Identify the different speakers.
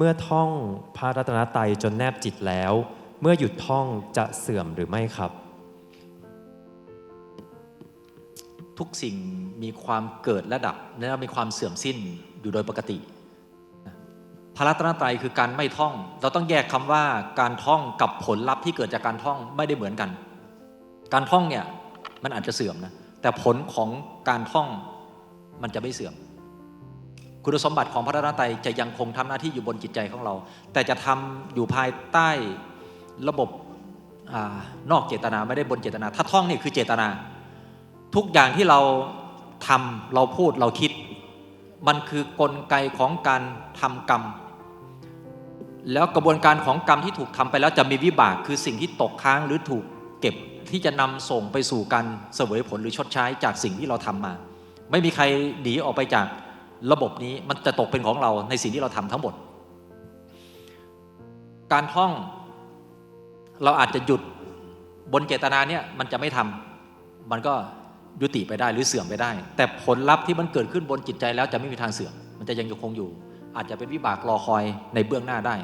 Speaker 1: เมื่อท่องพระรัตนตรัยจนแนบจิตแล้ว เมื่อหยุดท่องจะเสื่อมหรือไม่ครับ
Speaker 2: ทุกสิ่งมีความเกิดและดับและมีความเสื่อมสิ้นอยู่โดยปกติพระรัตนตรัยคือการไม่ท่อง เราต้องแยกคำว่าการท่องกับผลลัพธ์ที่เกิดจากการท่องไม่ได้เหมือนกัน การท่องเนี่ยมันอาจจะเสื่อมนะแต่ผลของการท่องมันจะไม่เสื่อม คุณสมบัติของพระรัตนตรัยจะยังคงทำหน้าที่อยู่บนจิตใจของเรา แต่จะทำอยู่ภายใต้ระบบอนอกเจตนาไม่ได้บนเจตนา ถ้าท่องนี่คือเจตนา ทุกอย่างที่เราทำเราพูดเราคิด มันคือกลไกของการทำกรรม แล้วกระบวนการของกรรมที่ถูกทำไปแล้วจะมีวิบากคือสิ่งที่ตกค้างหรือถูกเก็บที่จะนำส่งไปสู่การเสวยผลหรือชดใช้จากสิ่งที่เราทำมา ไม่มีใครหนีออกไปจาก ระบบนี้มันจะตกเป็นของเราในสิ่งที่เราทำทั้งหมด การท่องเราอาจจะหยุดบนเจตนาเนี่ยมันจะไม่ทำมันก็ยุติไปได้หรือเสื่อมไปได้ แต่ผลลัพธ์ที่มันเกิดขึ้นบนจิตใจแล้วจะไม่มีทางเสื่อมมันจะยังคงอยู่ อาจจะเป็นวิบากรอคอยในเบื้องหน้าได้